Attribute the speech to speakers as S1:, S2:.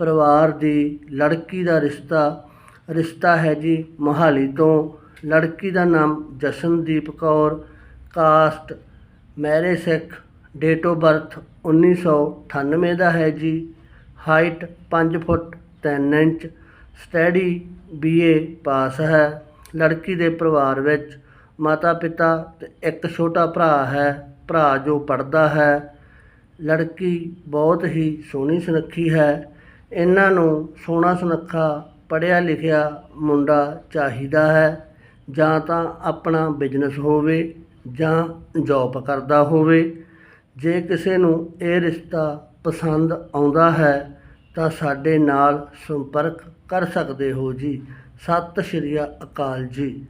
S1: ਪਰਿਵਾਰ ਦੀ ਲੜਕੀ ਦਾ ਰਿਸ਼ਤਾ ਰਿਸ਼ਤਾ ਹੈ ਜੀ ਮੋਹਾਲੀ ਤੋਂ। ਲੜਕੀ ਦਾ ਨਾਮ Jashandeep Kaur, caste Mehra Sikh, date of birth 1998 ਦਾ ਹੈ ਜੀ। Height 5 foot 3 inch, study BA pass ਹੈ। ਲੜਕੀ ਦੇ ਪਰਿਵਾਰ ਵਿੱਚ ਮਾਤਾ ਪਿਤਾ ਤੇ ਇੱਕ ਛੋਟਾ ਭਰਾ ਹੈ, ਭਰਾ ਜੋ ਪੜਦਾ ਹੈ। ਲੜਕੀ ਬਹੁਤ ਹੀ ਸੋਹਣੀ ਸੁਨੱਖੀ ਹੈ। ਇਹਨਾਂ ਨੂੰ ਸੋਹਣਾ ਸੁਨੱਖਾ ਪੜ੍ਹਿਆ ਲਿਖਿਆ ਮੁੰਡਾ ਚਾਹੀਦਾ ਹੈ, ਜਾਂ ਤਾਂ ਆਪਣਾ ਬਿਜ਼ਨਸ ਹੋਵੇ ਜਾਂ ਜੋਬ ਕਰਦਾ ਹੋਵੇ। ਜੇ ਕਿਸੇ ਨੂੰ ਇਹ ਰਿਸ਼ਤਾ ਪਸੰਦ ਆਉਂਦਾ ਹੈ, ਤਾਂ ਸਾਡੇ ਨਾਲ ਸੰਪਰਕ ਕਰ ਸਕਦੇ ਹੋ ਜੀ। ਸਤਿ ਸ਼੍ਰੀ ਅਕਾਲ ਜੀ।